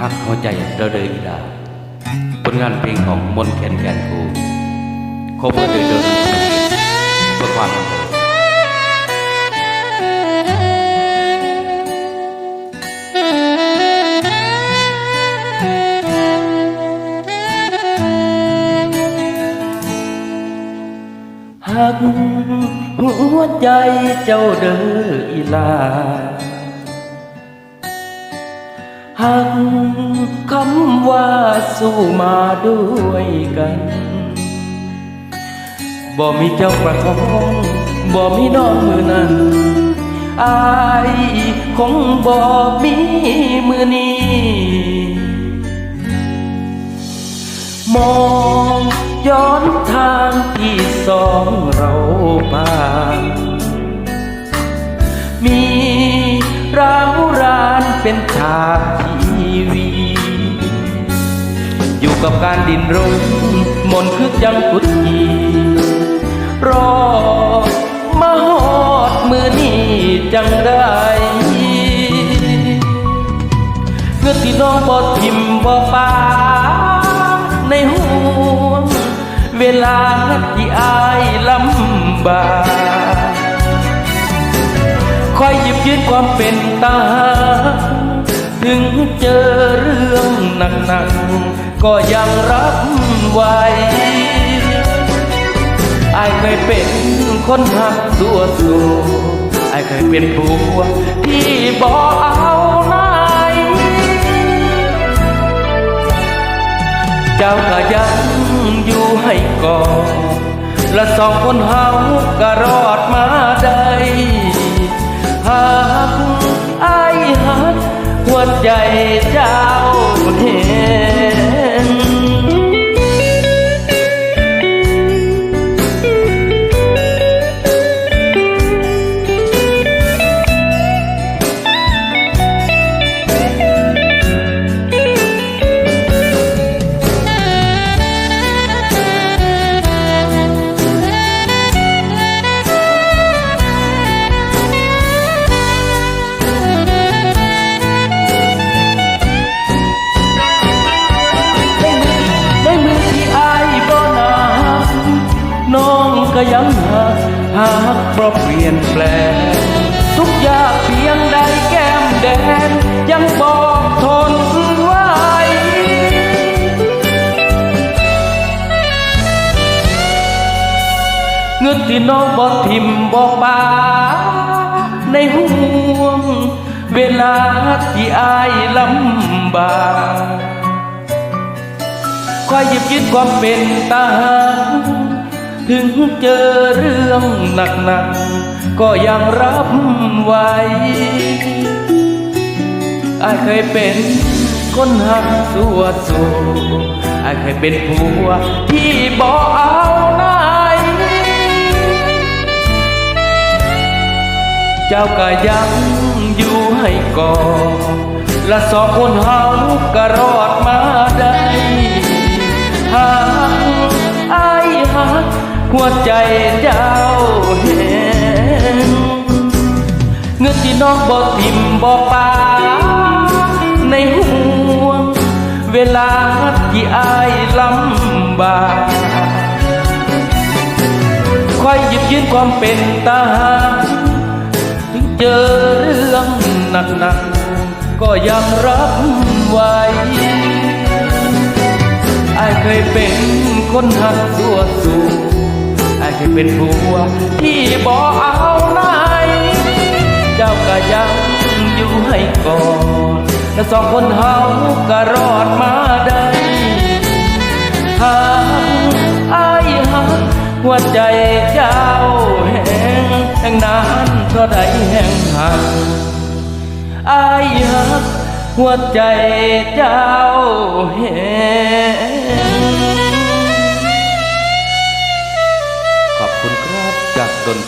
ฮักหัวใจเราเดินอีดาผลงานเพลงของมนแคนแกนคูโคเวอร์โดยเดินเพื่อความหักหัวใจเจ้าเด้ออีลา หักคำว่าสู้มาด้วยกัน บ่มีเจ้าประคองบ่มีน้องมือนั้นอายคงบ่มีมือนี้ มองย้อนทางที่สองเราผ่านมีร้าวรานเป็นฉาก กับการดินรนมนคือจังพุทธีรอมาหอดมือนี้จังได้เงื่อที่น้องบ่ทิมบ่ปาในห่วงเวลาที่อายลำบากคอยหยิบยืนความเป็นตาถึงเจอเรื่องหนักๆ ก็ยังรับไหวอายเคยเป็นคนหักตัวสูอายเคยเป็นผัวที่บ่เอาไหนเจ้าก็ยังอยู่ให้ก่อนและสองคนเฮาก็รอดมาได้หากไอายหักหัวใจเจ้า ก็ยังหาหากเพราะเปลี่ยนแปลง ทุกอย่างเพียงใดแก้มแดง ยังบอกทนไว้เงินที่น้องบอกทิมบอกบาในห่วง เวลาที่อายลำบากคอยหยิบยึดความเป็นตาหา ถึงเจอเรื่องหนักๆก็ยังรับไหวอายเคยเป็นคนหักสัวสูอายเคยเป็นผัวที่บอเอาไหนเจ้าก็ยังอยู่ให้ก่อและสองคนเฮาก็รอดมาได้ หัวใจเจ้าเห็นเงินที่น้องบ่ทิมบ่ปาในห่วง เวลาที่อายลำบากคอยหยิบยืนความเป็นตาหารถึงเจอเรื่องหนักๆก็ยังรับไหวอายเคยเป็นคนหักตัวสูง อายเคยเป็นผัวที่บ่เอาไหนเจ้าก็ยังอยู่ให้ก่อนและสองคนเฮาก็รอดมาได้หากอายหักหัวใจเจ้าแห่งแห่งนานเท่าใดแห่งหักอายหักหัวใจเจ้าแห่ง